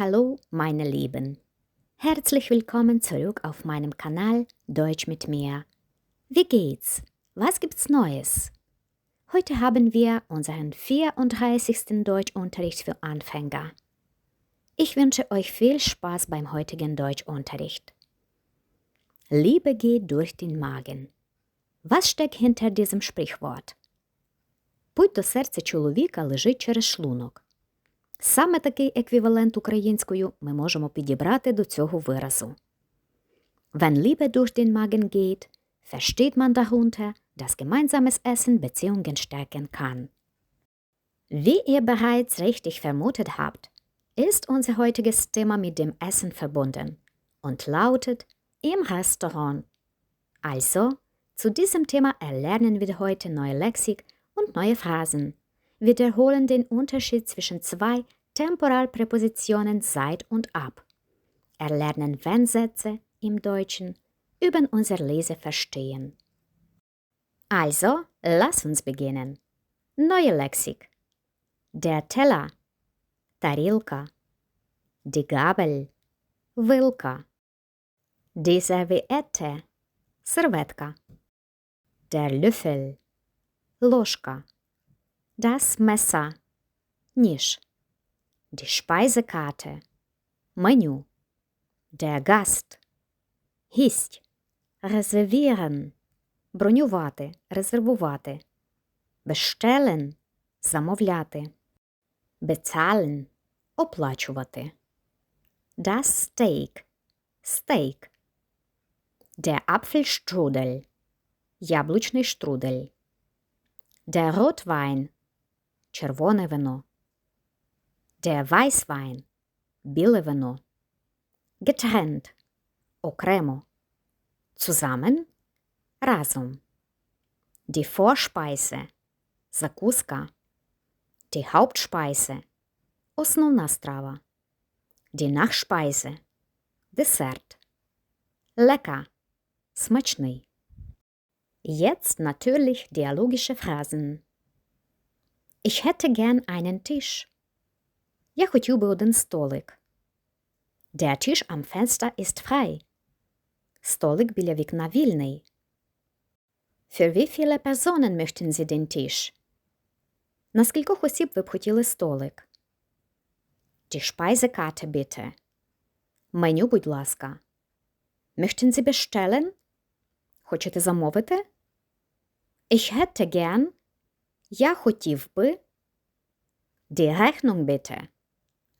Hallo, meine Lieben. Herzlich willkommen zurück auf meinem Kanal Deutsch mit mir. Wie geht's? Was gibt's Neues? Heute haben wir unseren 34. Deutschunterricht für Anfänger. Ich wünsche euch viel Spaß beim heutigen Deutschunterricht. Liebe geht durch den Magen. Was steckt hinter diesem Sprichwort? Путь до серця чоловіка лежить через шлунок. Саме такий еквівалент українською ми можемо підібрати до цього виразу. Wenn Liebe durch den Magen geht, versteht man darunter, dass gemeinsames Essen Beziehungen stärken kann. Wie ihr bereits richtig vermutet habt, ist unser heutiges Thema mit dem Essen verbunden und lautet im Restaurant. Also, zu diesem Thema erlernen wir heute neue Lexik und neue Phrasen wiederholen den Unterschied zwischen zwei Temporalpräpositionen seit und ab, erlernen Wenn-Sätze im Deutschen, üben unser Leseverstehen. Also, lass uns beginnen. Neue Lexik. Der Teller, Тарілка, die Gabel, Вилка, die Serviette, серветка, der Löffel, ложка, Das Messer, ніж, die Speisekarte, Menü, der Gast, гість, reservieren, бронювати, резервувати, bestellen, замовляти, bezahlen, оплачувати, das Steak, стейк, der Apfelstrudel, яблучний штрудель, der Rotwein, червоне вино, der Weißwein, біле вино, getrennt, окремо, zusammen, разом, die Vorspeise, закуска, die Hauptspeise, основна страва, die Nachspeise, десерт, lecker, смачний. Jetzt natürlich dialogische Phrasen. Ich hätte gern einen Tisch. Я хотів би один столик. Der Tisch am Fenster ist frei. Столик біля вікна вільний. Für wie viele Personen möchten Sie den Tisch? На скількох осіб ви б хотіли столик? Die Speisekarte bitte. Меню, будь ласка. Möchten Sie bestellen? Хочете замовити? Ich hätte gern. Я хотів би. Die Rechnung bitte.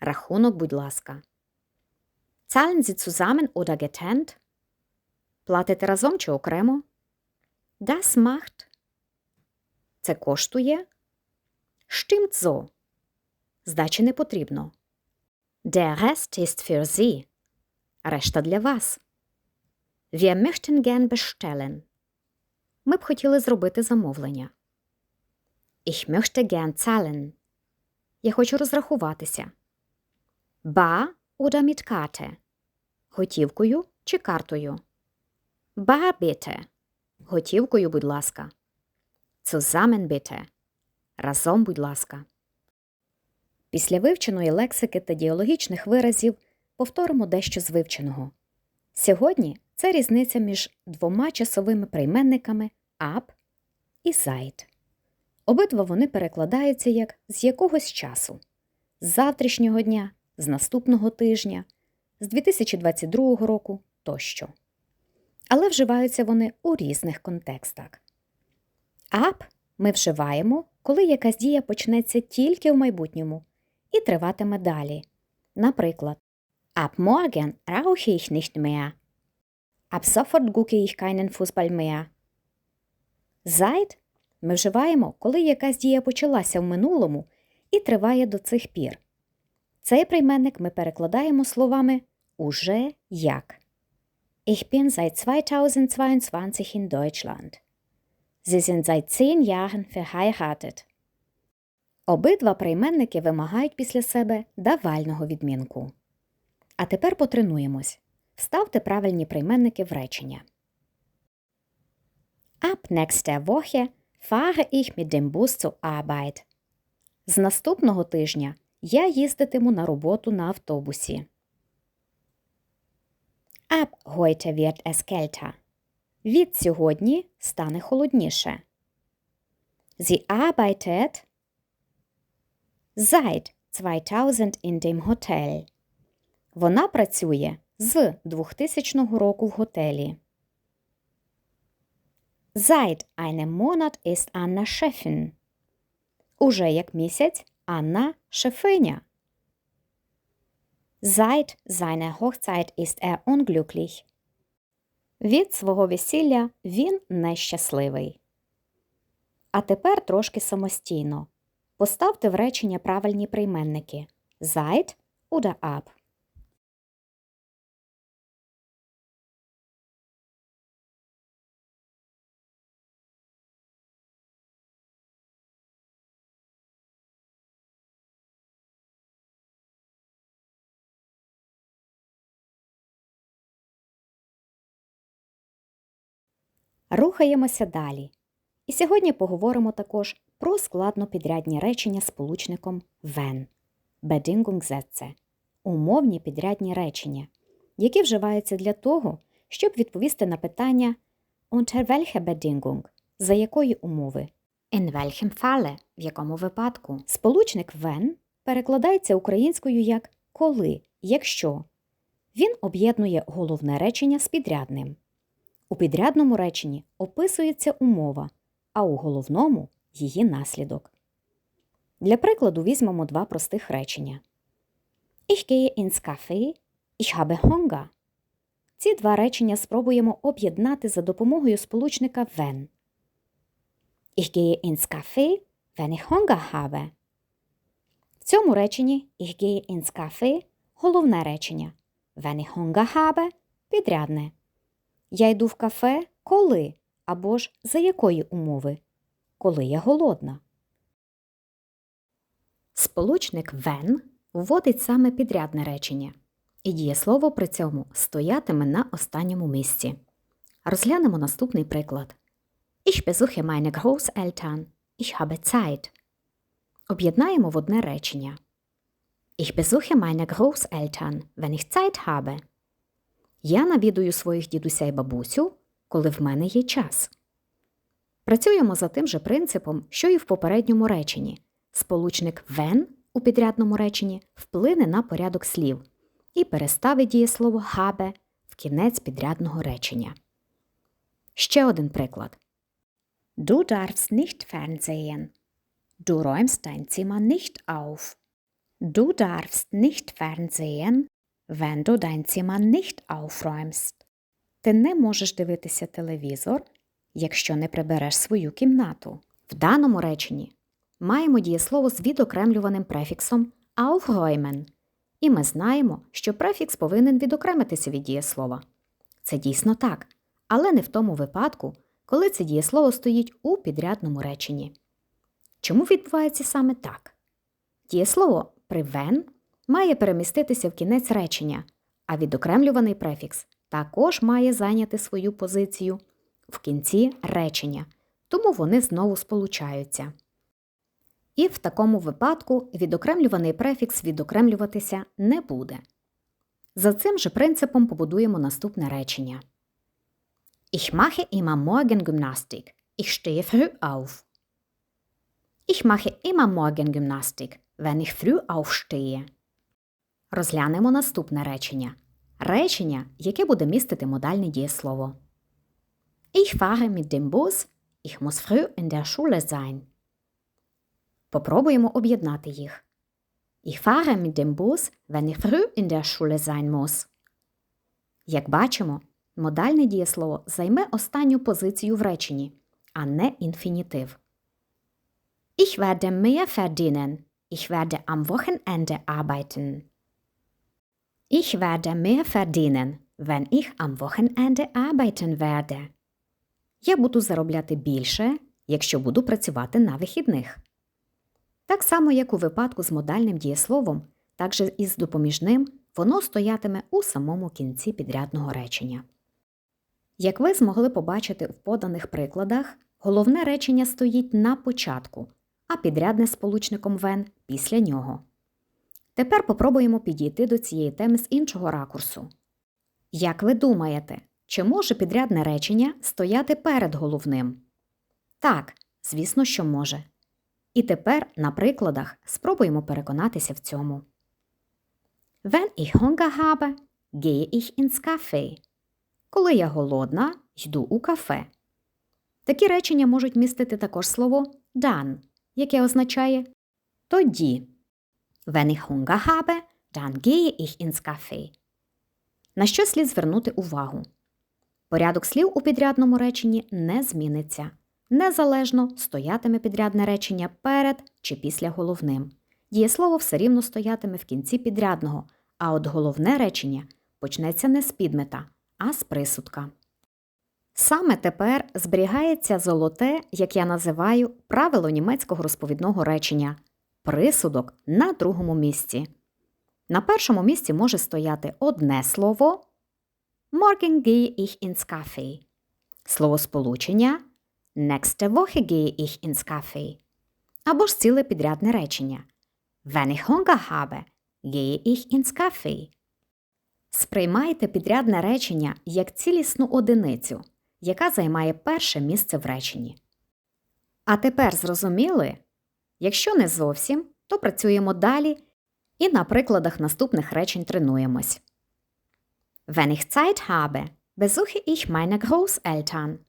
Рахунок, будь ласка. Zahlen Sie zusammen oder getrennt? Платите разом чи окремо? Das macht. Це коштує. Stimmt so. Здачі не потрібно. Der Rest ist für Sie. Решта для вас. Wir möchten gern bestellen. Ми б хотіли зробити замовлення. Ich möchte gern zahlen. Я хочу розрахуватися. Bar oder mit Karte? Готівкою чи картою? Bar bitte. Готівкою, будь ласка. Zusammen bitte. Разом, будь ласка. Після вивченої лексики та діалогічних виразів повторимо дещо з вивченого. Сьогодні це різниця між двома часовими прийменниками ab і seit. Обидва вони перекладаються як з якогось часу, з завтрашнього дня, з наступного тижня, з 2022 року тощо. Але вживаються вони у різних контекстах. Ab ми вживаємо, коли якась дія почнеться тільки в майбутньому і триватиме далі. Наприклад, Ab morgen rauche ich nicht mehr. Ab sofort gucke ich keinen Fußball mehr. Seit ми вживаємо, коли якась дія почалася в минулому і триває до цих пір. Цей прийменник ми перекладаємо словами уже як. Ich bin seit 2022 in Deutschland. Sie sind seit 10 Jahren verheiratet. Обидва прийменники вимагають після себе давального відмінку. А тепер потренуємось. Ставте правильні прийменники в речення. Ab nächster Woche fahre ich mit dem Bus zur Arbeit. З наступного тижня Я їздитиму на роботу на автобусі. Ab heute wird es kälter. Від сьогодні стане холодніше. Sie arbeitet seit 2000 in dem Hotel. Вона працює з 2000 року в готелі. Seit einem Monat ist Anna Chefin. Уже як місяць Анна шефиня. Seit seiner Hochzeit ist er unglücklich. Від свого весілля він нещасливий. А тепер трошки самостійно. Поставте в речення правильні прийменники seit oder ab. Рухаємося далі. І сьогодні поговоримо також про складнопідрядні речення сполучником wenn – Bedingungssätze – умовні підрядні речення, які вживаються для того, щоб відповісти на питання unter welcher Bedingung – за якої умови, in welchem Falle – в якому випадку. Сполучник when перекладається українською як коли, якщо. Він об'єднує головне речення з підрядним. У підрядному реченні описується умова, а у головному її наслідок. Для прикладу візьмемо два простих речення. Ich gehe ins Café, ich habe Hunger. Ці два речення спробуємо об'єднати за допомогою сполучника wenn. Ich gehe ins Café, wenn ich Hunger habe. В цьому реченні Ich gehe ins Café головне речення. Wenn ich Hunger habe підрядне. Я йду в кафе коли або ж за якої умови? Коли я голодна. Сполучник when вводить саме підрядне речення, і дієслово при цьому стоятиме на останньому місці. Розглянемо наступний приклад. Ich besuche meine Großeltern. Ich habe Zeit. Об'єднаємо в одне речення. Ich besuche meine Großeltern, wenn ich Zeit habe. Я навідую своїх дідуся й бабусю, коли в мене є час. Працюємо за тим же принципом, що і в попередньому реченні. Сполучник when у підрядному реченні вплине на порядок слів і переставить дієслово habe в кінець підрядного речення. Ще один приклад. Du darfst nicht fernsehen. Du räumst dein Zimmer nicht auf. Du darfst nicht fernsehen, wenn du dein Zimmer nicht aufräumst. Ти не можеш дивитися телевізор, якщо не прибереш свою кімнату. В даному реченні маємо дієслово з відокремлюваним префіксом aufräumen, і ми знаємо, що префікс повинен відокремитися від дієслова. Це дійсно так, але не в тому випадку, коли це дієслово стоїть у підрядному реченні. Чому відбувається саме так? Дієслово при when має переміститися в кінець речення, а відокремлюваний префікс також має зайняти свою позицію в кінці речення, тому вони знову сполучаються. І в такому випадку відокремлюваний префікс відокремлюватися не буде. За цим же принципом побудуємо наступне речення. Ich mache immer morgen Gymnastik. Ich stehe früh auf. Ich mache immer morgen Gymnastik, wenn ich früh aufstehe. Розглянемо наступне речення. Речення, яке буде містити модальне дієслово. Ich fahre mit dem Bus. Ich muss früh in der Schule sein. Попробуємо об'єднати їх. Ich fahre mit dem Bus, wenn ich früh in der Schule sein muss. Як бачимо, модальне дієслово займе останню позицію в реченні, а не інфінітив. Ich werde mehr verdienen. Ich werde am Wochenende arbeiten. Ich werde mehr verdienen, wenn ich am Wochenende arbeiten werde. Я буду заробляти більше, якщо буду працювати на вихідних. Так само, як у випадку з модальним дієсловом, так же і з допоміжним воно стоятиме у самому кінці підрядного речення. Як ви змогли побачити в поданих прикладах, головне речення стоїть на початку, а підрядне сполучником вен після нього. Тепер попробуємо підійти до цієї теми з іншого ракурсу. Як ви думаєте, чи може підрядне речення стояти перед головним? Так, звісно, що може. І тепер на прикладах спробуємо переконатися в цьому. Wenn ich Hunger habe, gehe ich ins Café. Коли я голодна, йду у кафе. Такі речення можуть містити також слово dann, яке означає тоді. Wenn ich Hunger habe, dann gehe ich ins Café. На що слід звернути увагу? Порядок слів у підрядному реченні не зміниться. Незалежно стоятиме підрядне речення перед чи після головним. Дієслово все рівно стоятиме в кінці підрядного, а от головне речення почнеться не з підмета, а з присудка. Саме тепер зберігається золоте, як я називаю, правило німецького розповідного речення присудок на другому місці. На першому місці може стояти одне слово Morgen gehe ich ins Café. Словосполучення Nächste Woche gehe ich ins Café. Або ж ціле підрядне речення Wenn ich Hunger habe, gehe ich ins Café. Сприймайте підрядне речення як цілісну одиницю, яка займає перше місце в реченні. А тепер зрозуміли? Якщо не зовсім, то працюємо далі і на прикладах наступних речень тренуємось. Wenn ich Zeit habe, besuche ich meine Großeltern.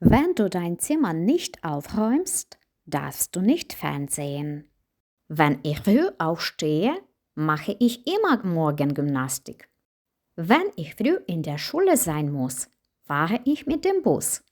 Wenn du dein Zimmer nicht aufräumst, darfst du nicht fernsehen. Wenn ich früh aufstehe, mache ich immer Morgengymnastik. Wenn ich früh in der Schule sein muss, fahre ich mit dem Bus.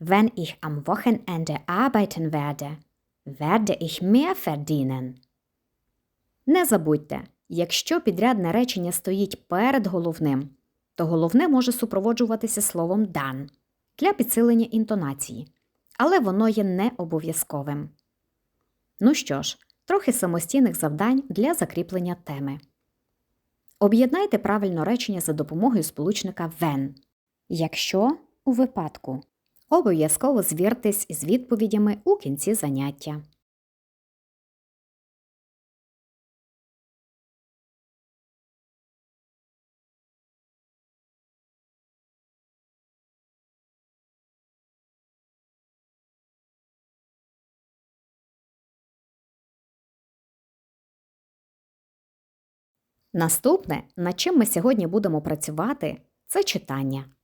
Wenn ich am Wochenende arbeiten werde, werde ich mehr verdienen. Не забудьте, якщо підрядне речення стоїть перед головним, то головне може супроводжуватися словом «дан» для підсилення інтонації, але воно є не обов'язковим. Ну що ж, трохи самостійних завдань для закріплення теми. Об'єднайте правильно речення за допомогою сполучника when. Якщо у випадку. Обов'язково звіртесь із відповідями у кінці заняття. Наступне, над чим ми сьогодні будемо працювати, це читання.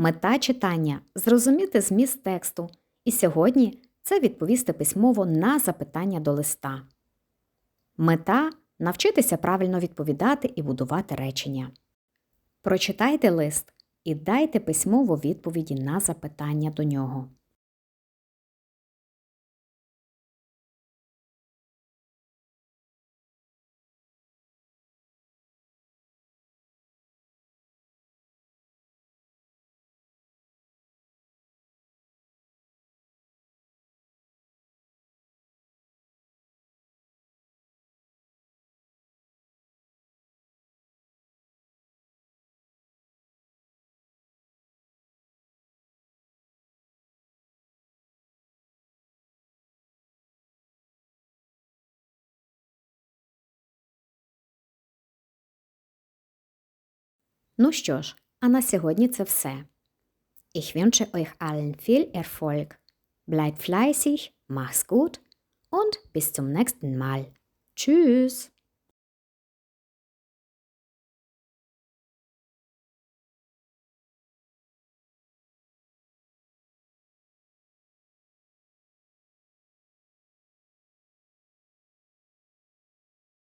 Мета читання зрозуміти зміст тексту, і сьогодні це відповісти письмово на запитання до листа. Мета навчитися правильно відповідати і будувати речення. Прочитайте лист і дайте письмово відповіді на запитання до нього. Ну що ж, а на сьогодні це все. Ich wünsche euch allen viel Erfolg. Bleibt fleißig, mach's gut und bis zum nächsten Mal. Tschüss.